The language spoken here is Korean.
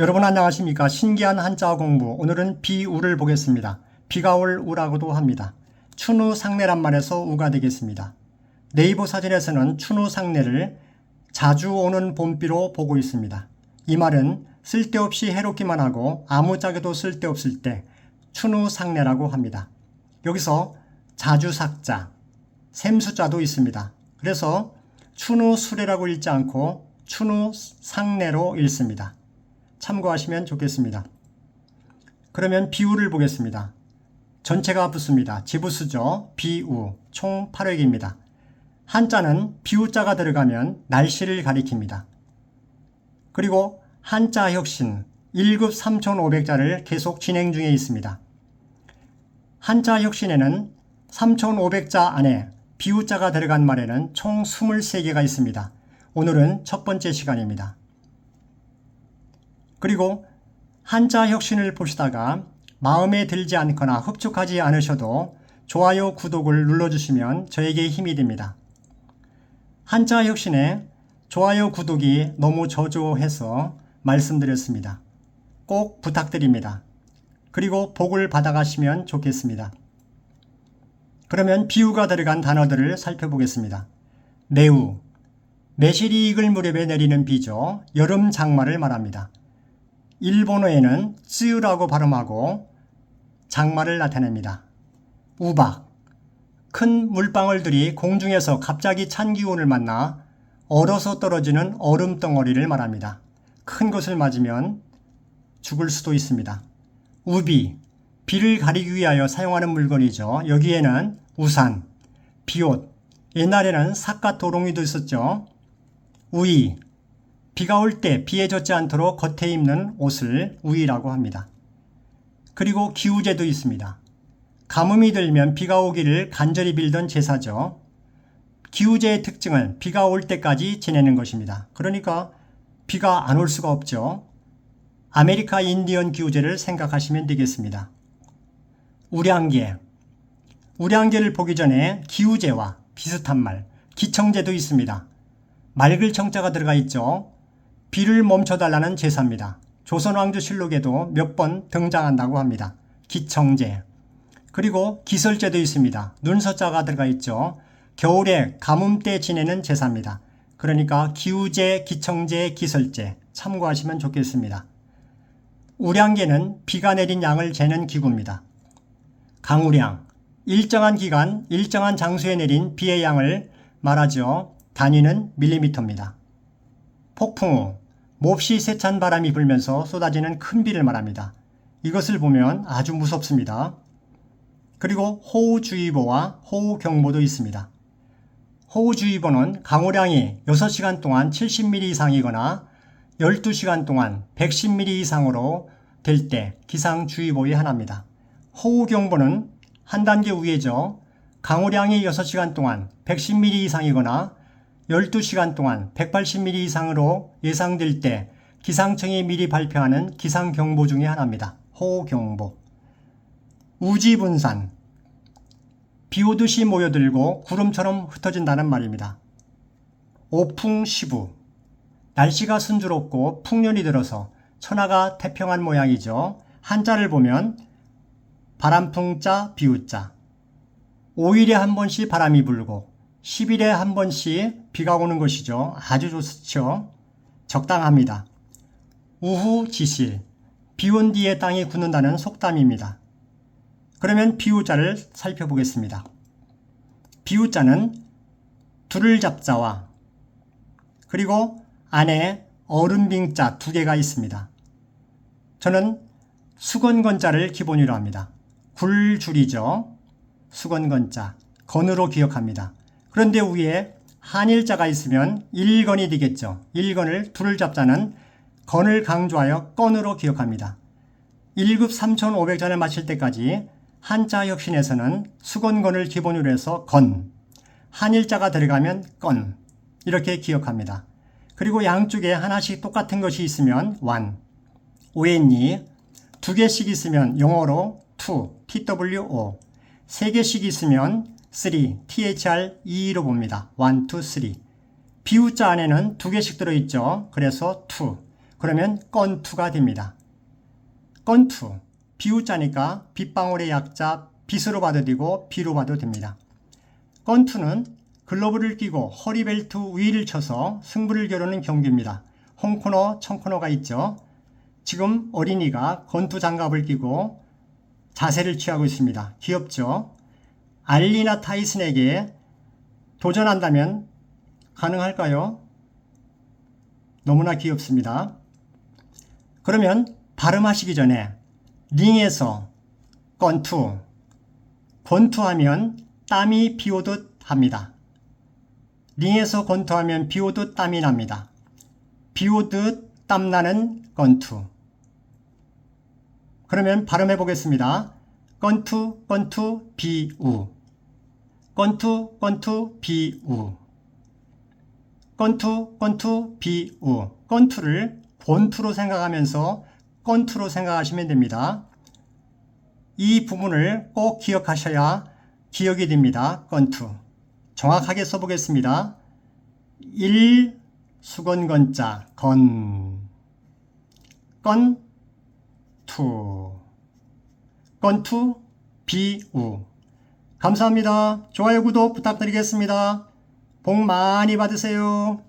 여러분 안녕하십니까? 신기한 한자 공부. 오늘은 비우를 보겠습니다. 비가 올 우라고도 합니다. 추누 상내란 말에서 우가 되겠습니다. 네이버 사진에서는 추누 상내를 자주 오는 봄비로 보고 있습니다. 이 말은 쓸데없이 해롭기만 하고 아무짝에도 쓸데없을 때 추누 상내라고 합니다. 여기서 자주 삭자, 샘수자도 있습니다. 그래서 추누 수레라고 읽지 않고 추누 상내로 읽습니다. 참고하시면 좋겠습니다. 그러면 비우를 보겠습니다. 전체가 붙습니다. 지부수죠. 비우. 총 8획입니다. 한자는 비우자가 들어가면 날씨를 가리킵니다. 그리고 한자 혁신 1급 3,500자를 계속 진행 중에 있습니다. 한자 혁신에는 3,500자 안에 비우자가 들어간 말에는 총 23개가 있습니다. 오늘은 첫 번째 시간입니다. 그리고 한자 혁신을 보시다가 마음에 들지 않거나 흡족하지 않으셔도 좋아요, 구독을 눌러주시면 저에게 힘이 됩니다. 한자 혁신에 좋아요, 구독이 너무 저조해서 말씀드렸습니다. 꼭 부탁드립니다. 그리고 복을 받아가시면 좋겠습니다. 그러면 비유가 들어간 단어들을 살펴보겠습니다. 매우, 매실이 익을 무렵에 내리는 비죠. 여름 장마를 말합니다. 일본어에는 쯔유라고 발음하고 장마를 나타냅니다. 우박. 큰 물방울들이 공중에서 갑자기 찬 기운을 만나 얼어서 떨어지는 얼음 덩어리를 말합니다. 큰 것을 맞으면 죽을 수도 있습니다. 우비. 비를 가리기 위하여 사용하는 물건이죠. 여기에는 우산, 비옷, 옛날에는 삿갓 도롱이도 있었죠. 우이. 비가 올 때 비에 젖지 않도록 겉에 입는 옷을 우이라고 합니다. 그리고 기우제도 있습니다. 가뭄이 들면 비가 오기를 간절히 빌던 제사죠. 기우제의 특징은 비가 올 때까지 지내는 것입니다. 그러니까 비가 안 올 수가 없죠. 아메리카 인디언 기우제를 생각하시면 되겠습니다. 우량계. 우량계를 보기 전에 기우제와 비슷한 말, 기청제도 있습니다. 맑을 청자가 들어가 있죠. 비를 멈춰달라는 제사입니다. 조선왕조실록에도 몇 번 등장한다고 합니다. 기청제. 그리고 기설제도 있습니다. 눈서자가 들어가 있죠. 겨울에 가뭄 때 지내는 제사입니다. 그러니까 기우제, 기청제, 기설제 참고하시면 좋겠습니다. 우량계는 비가 내린 양을 재는 기구입니다. 강우량. 일정한 기간, 일정한 장소에 내린 비의 양을 말하죠. 단위는 밀리미터입니다. 폭풍우. 몹시 세찬 바람이 불면서 쏟아지는 큰 비를 말합니다. 이것을 보면 아주 무섭습니다. 그리고 호우주의보와 호우경보도 있습니다. 호우주의보는 강우량이 6시간 동안 70mm 이상이거나 12시간 동안 110mm 이상으로 될 때 기상주의보의 하나입니다. 호우경보는 한 단계 위에죠. 강우량이 6시간 동안 110mm 이상이거나 12시간 동안 180mm 이상으로 예상될 때 기상청이 미리 발표하는 기상경보 중의 하나입니다. 호우경보. 우지분산. 비 오듯이 모여들고 구름처럼 흩어진다는 말입니다. 오풍시부. 날씨가 순조롭고 풍년이 들어서 천하가 태평한 모양이죠. 한자를 보면 바람풍자, 비우자. 5일에 한 번씩 바람이 불고 10일에 한 번씩 비가 오는 것이죠. 아주 좋죠. 적당합니다. 우후 지실. 비온 뒤에 땅이 굳는다는 속담입니다. 그러면 비우자를 살펴보겠습니다. 비우자는 둘을 잡자와 그리고 안에 어른빙자 두 개가 있습니다. 저는 수건건자를 기본으로 합니다. 굴줄이죠. 수건건자. 건으로 기억합니다. 그런데 위에 한일자가 있으면 1건이 되겠죠. 1건을 둘을 잡자는 건을 강조하여 건으로 기억합니다. 1급 3,500잔을 마실 때까지 한자 혁신에서는 수건건을 기본으로 해서 건, 한일자가 들어가면 건 이렇게 기억합니다. 그리고 양쪽에 하나씩 똑같은 것이 있으면 완, 오엔니 두 개씩 있으면 영어로 to, two, 세 개씩 있으면 3, thr, 2로 봅니다. 1, 2, 3. 비우자 안에는 두 개씩 들어있죠. 그래서 2. 그러면 건투가 됩니다. 건투, 비우자니까 빗방울의 약자 빗으로 봐도 되고 비로 봐도 됩니다. 건투는 글러브를 끼고 허리벨트 위를 쳐서 승부를 겨루는 경기입니다. 홍코너, 청코너가 있죠. 지금 어린이가 건투 장갑을 끼고 자세를 취하고 있습니다. 귀엽죠? 알리나 타이슨에게 도전한다면 가능할까요? 너무나 귀엽습니다. 그러면 발음하시기 전에 링에서 건투, 권투하면 땀이 비 오듯 합니다. 링에서 권투하면 비 오듯 땀이 납니다. 비 오듯 땀나는 건투. 그러면 발음해 보겠습니다. 건투, 건투, 비우. 건투, 건투, 비우. 건투, 건투, 비우. 건투를 권투로 생각하면서 건투로 생각하시면 됩니다. 이 부분을 꼭 기억하셔야 기억이 됩니다. 건투. 정확하게 써보겠습니다. 1 수건건자 건 건투 건투 비우 감사합니다. 좋아요 구독 부탁드리겠습니다. 복 많이 받으세요.